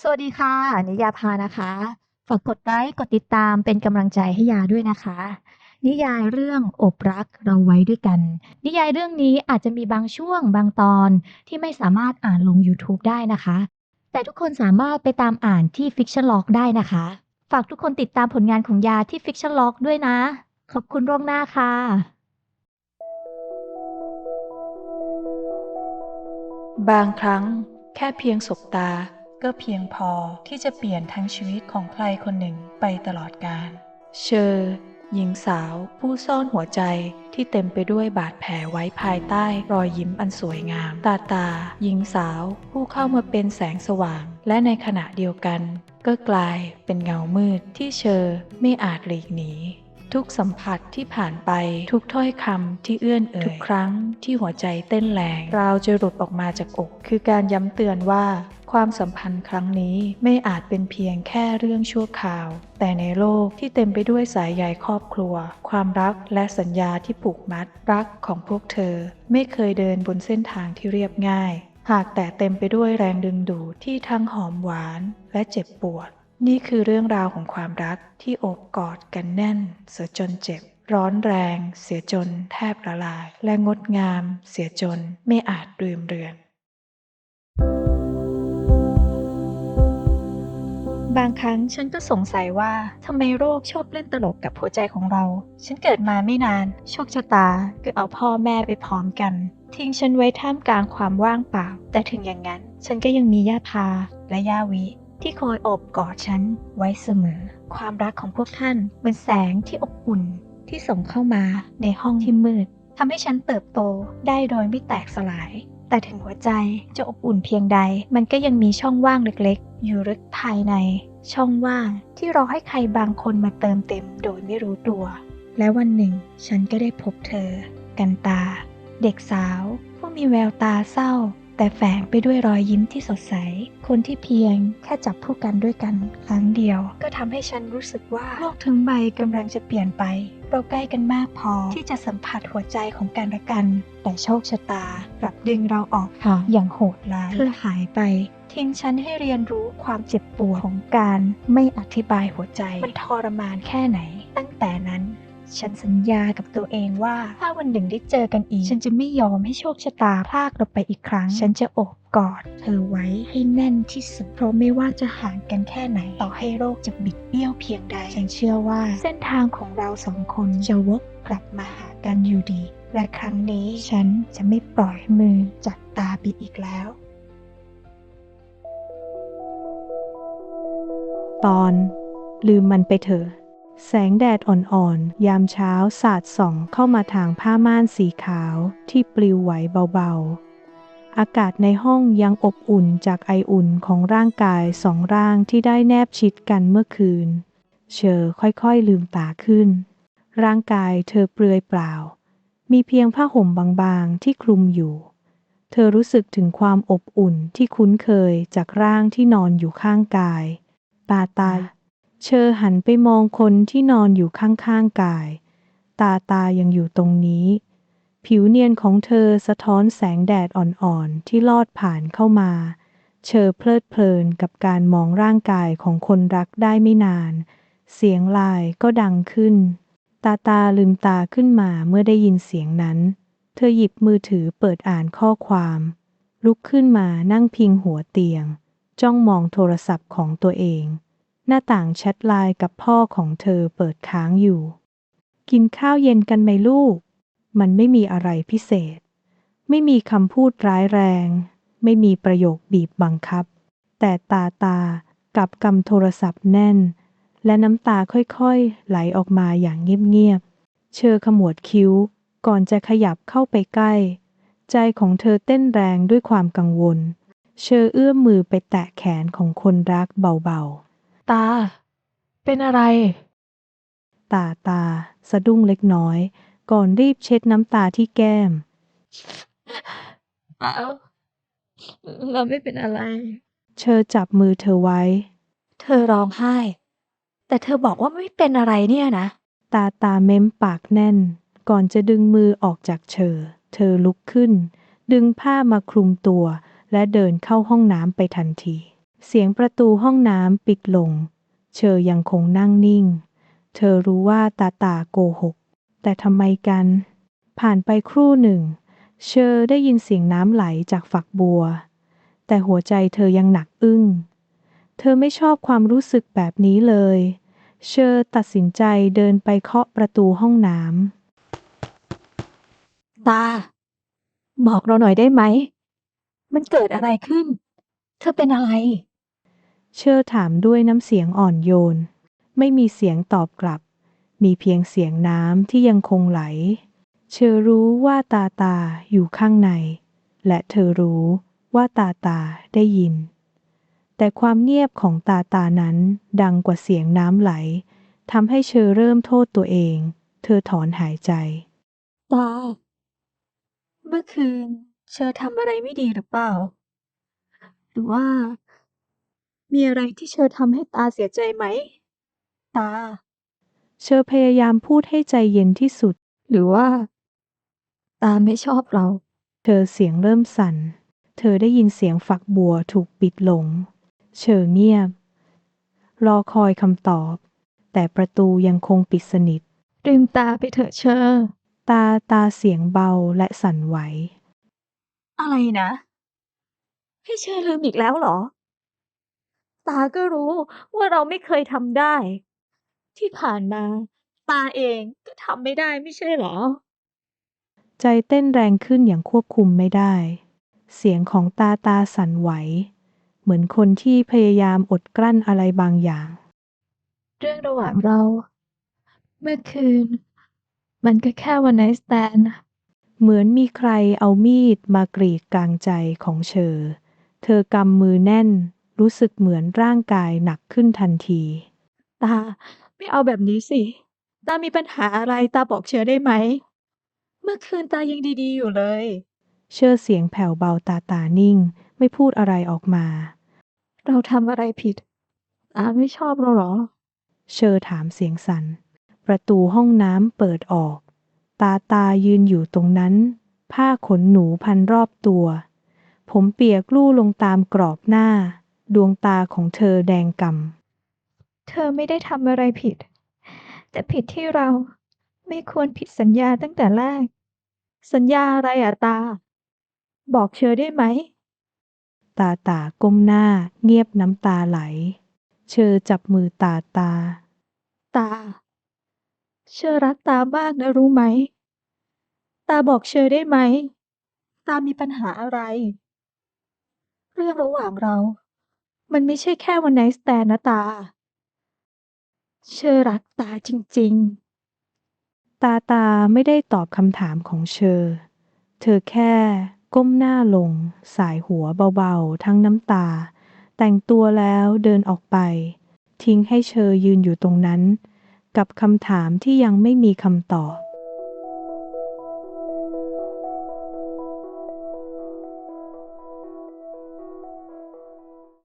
สวัสดีค่ะ นิยาภานะคะ ฝากกดไลค์ กดติดตามเป็นกำลังใจให้ยาด้วยนะคะ นิยายเรื่องอบรักเราไว้ด้วยกัน นิยายเรื่องนี้อาจจะมีบางช่วงบางตอนที่ไม่สามารถอ่านลง YouTube ได้นะคะ แต่ทุกคนสามารถไปตามอ่านที่ Fiction Log ได้นะคะ ฝากทุกคนติดตามผลงานของยาที่ Fiction Log ด้วยนะ ขอบคุณล่วงหน้าค่ะ บางครั้งแค่เพียงสบตา ก็เพียงพอที่จะเปลี่ยนทั้งชีวิตของใครคนหนึ่งไปตลอดกาลเชอร์หญิงสาวผู้ซ่อนหัวใจที่เต็มไปด้วยบาดแผลไว้ภายใต้รอยยิ้มอันสวยงาม ตาตา หญิงสาวผู้เข้ามาเป็นแสงสว่าง และในขณะเดียวกัน ก็กลายเป็นเงามืดที่เชอร์ไม่อาจหลีกหนี ทุกสัมผัสที่ผ่านไปทุกถ้อยคำที่เอื้อนเอ่ยทุกครั้งที่หัวใจเต้นแรงราวจะหลุดออกมาจากอก คือการย้ำเตือนว่า ความสัมพันธ์ครั้งนี้ไม่อาจเป็นเพียงแค่เรื่องชั่วคราว แต่ในโลกที่เต็มไปด้วยสายใยครอบครัว ความรักและสัญญาที่ผูกมัด รักของพวกเธอ ไม่เคยเดินบนเส้นทางที่เรียบง่าย หากแต่เต็มไปด้วยแรงดึงดูดที่ทั้งหอมหวานและเจ็บปวด นี่คือเรื่องราวของความรักที่โอบกอดกันแน่นเสียจนเจ็บ ร้อนแรง เสียจน แทบละลาย และงดงาม เสียจนไม่อาจลืมเรือน บางครั้งฉันก็สงสัยว่าทำไมโรคชอบเล่นตลกกับหัวใจของเรา ฉันเกิดมาไม่นาน โชคชะตาก็เอาพ่อแม่ไปพร้อมกัน ทิ้งฉันไว้ท่ามกลางความว่างเปล่า แต่ถึงอย่างนั้น ฉันก็ยังมีย่าพาและย่าวิ ที่คอยอบกอดฉันไว้เสมอ ความรักของพวกท่านเป็นแสงที่อบอุ่นที่ส่งเข้ามาในห้องที่มืดทำให้ฉันเติบโตได้โดยไม่แตกสลาย แต่ถึงหัวใจจะอบอุ่นเพียงใด มันก็ยังมีช่องว่างเล็กๆ อยู่ลึกภายใน ช่องว่างที่รอให้ใครบางคนมาเติมเต็มโดยไม่รู้ตัว และวันหนึ่ง ฉันก็ได้พบเธอ กันตา เด็กสาว ผู้มีแววตาเศร้า แต่แฝงไปด้วยรอยยิ้มที่สดใส คนที่เพียงแค่จับผู้กันด้วยกันครั้งเดียว ก็ทำให้ฉันรู้สึกว่าโลกทั้งใบกำลังจะเปลี่ยนไป เราใกล้กันมากพอที่จะสัมผัสหัวใจของกันและกัน แต่โชคชะตากลับดึงเราออกห่างอย่างโหดร้ายเธอหายไปทิ้งฉันให้เรียนรู้ความเจ็บปวดของการไม่อธิบายหัวใจ มันทรมานแค่ไหน ตั้งแต่นั้น ฉันสัญญากับตัวเองว่า ถ้าวันหนึ่งได้เจอกันอีก ฉันจะไม่ยอมให้โชคชะตาพากเราไปอีกครั้ง ฉันจะโอบกอดเธอไว้ให้แน่นที่สุด เพราะไม่ว่าจะห่างกันแค่ไหน ต่อให้โลกจะบิดเบี้ยวเพียงใด ฉันเชื่อว่าเส้นทางของเราสองคนจะวกกลับมาหากันอยู่ดี และครั้งนี้ฉันจะไม่ปล่อยมือจากตาบิดอีกแล้ว ตอน ลืมมันไปเถอะ แสงแดดอ่อนๆ ยามเช้าสาดส่องเข้ามาทางผ้าม่านสีขาวที่ปลิวไหวเบาๆ อากาศในห้องยังอบอุ่นจากไออุ่นของร่างกายสองร่างที่ได้แนบชิดกันเมื่อคืน เชอค่อยๆลืมตาขึ้น ร่างกายเธอเปลือยเปล่า มีเพียงผ้าห่มบางๆที่คลุมอยู่ เธอรู้สึกถึงความอบอุ่นที่คุ้นเคยจากร่างที่นอนอยู่ข้างกาย ตาตา เชอหันไปมองคนที่นอนอยู่ข้างๆกาย ตาตายังอยู่ตรงนี้ ผิวเนียนของเธอสะท้อนแสงแดดอ่อนๆ ที่ลอดผ่านเข้ามา เชอเพลิดเพลินกับการมองร่างกายของคนรักได้ไม่นาน เสียงลายก็ดังขึ้น ตาตาลืมตาขึ้นมาเมื่อได้ยินเสียงนั้น เธอหยิบมือถือเปิดอ่านข้อความ ลุกขึ้นมานั่งพิงหัวเตียง จ้องมองโทรศัพท์ของตัวเอง หน้าต่างแชทไลน์กับพ่อของเธอเปิดค้างอยู่ กินข้าวเย็นกันไหมลูก มันไม่มีอะไรพิเศษ ไม่มีคำพูดร้ายแรง ไม่มีประโยคบีบบังคับ แต่ตาตากับกำโทรศัพท์แน่น และน้ำตาค่อยๆ ไหลออกมาอย่างเงียบๆ เชอขมวดคิ้ว ก่อนจะขยับเข้าไปใกล้ ใจของเธอเต้นแรงด้วยความกังวล เชอเอื้อมมือไปแตะแขนของคนรักเบาๆ ตา เป็นอะไร ตาตา สะดุ้งเล็กน้อย ก่อนรีบเช็ดน้ำตาที่แก้มเปล่าเราไม่เป็นอะไร เชอจับมือเธอไว้ เธอร้องไห้ แต่เธอบอกว่าไม่เป็นอะไรเนี่ยนะ ตาตาเม้มปากแน่น ก่อนจะดึงมือออกจากเชอ เธอลุกขึ้น ดึงผ้ามาคลุมตัว และเดินเข้าห้องน้ำไปทันที เสียงประตูห้องน้ำปิดลงเชอยังคงนั่งนิ่ง เธอรู้ว่าตาตาโกหก แต่ทำไมกัน ผ่านไปครู่หนึ่ง เชอได้ยินเสียงน้ำไหลจากฝักบัว แต่หัวใจเธอยังหนักอึ้ง เธอไม่ชอบความรู้สึกแบบนี้เลย เชอตัดสินใจเดินไปเคาะประตูห้องน้ำตา บอกเราหน่อยได้ไหม มันเกิดอะไรขึ้น เธอเป็นอะไร เชอถามด้วยน้ำเสียงอ่อนโยน ไม่มีเสียงตอบกลับ มีเพียงเสียงน้ำที่ยังคงไหล เชอรู้ว่าตาตาอยู่ข้างใน และเธอรู้ว่าตาตาได้ยิน แต่ความเงียบของตาตานั้นดังกว่าเสียงน้ำไหลทำให้เชอเริ่มโทษตัวเอง เธอถอนหายใจ ตา เมื่อคืน เชอทำอะไรไม่ดีหรือเปล่า หรือว่า มีอะไรที่เชอทำให้ตาเสียใจไหม ตา เชอพยายามพูดให้ใจเย็นที่สุด หรือว่า ตาไม่ชอบเรา เธอเสียงเริ่มสั่น เธอได้ยินเสียงฝักบัวถูกปิดลง เชอเงียบ รอคอยคำตอบ แต่ประตูยังคงปิดสนิทลืมตาไปเถอะเชอ ตาตาเสียงเบาและสั่นไหว อะไรนะ ให้เชอลืมอีกแล้วเหรอ ตาก็รู้ว่าเราไม่เคยทำได้ ที่ผ่านมา ตาเองก็ทำไม่ได้ไม่ใช่เหรอ ใจเต้นแรงขึ้นอย่างควบคุมไม่ได้ เสียงของตาตาสั่นไหว เหมือนคนที่พยายามอดกลั้นอะไรบางอย่าง เรื่องระหว่างเรา เมื่อคืน มันก็แค่วันไนสแตนเหมือนมีใครเอามีดมากรีดกลางใจของเชอ เธอกำมือแน่น รู้สึกเหมือนร่างกายหนักขึ้นทันที ตา ไม่เอาแบบนี้สิ ตามีปัญหาอะไรตาบอกเชอได้ไหม เมื่อคืนตายังดีๆอยู่เลย เชื่อเสียงแผ่วเบาตาตานิ่ง ไม่พูดอะไรออกมา เราทำอะไรผิด ตาไม่ชอบเราเหรอ เชอถามเสียงสัน่น ประตูห้องน้ำเปิดออก ตาตายืนอยู่ตรงนั้น ผ้าขนหนูพันรอบตัว ผมเปียกลู่ลงตามกรอบหน้า ดวงตาของเธอแดงกำเธอไม่ได้ทำอะไรผิด แต่ผิดที่เราไม่ควรผิดสัญญาตั้งแต่แรก สัญญาอะไรอะตา บอกเชอได้ไหม ตาตาก้มหน้า เงียบน้ำตาไหล เชอจับมือตาตา ตา เชอรักตามากนะรู้ไหม ตาบอกเชอได้ไหม ตามีปัญหาอะไร เรื่องระหว่างเรา มันไม่ใช่แค่วันไนสแตนนะตา เชอรักตาจริง ๆ ตาตาไม่ได้ตอบคำถามของเชอ เธอแค่ก้มหน้าลง สายหัวเบาๆ ทั้งน้ำตา แต่งตัวแล้วเดินออกไป ทิ้งให้เชอยืนอยู่ตรงนั้น กับคำถามที่ยังไม่มีคำตอบ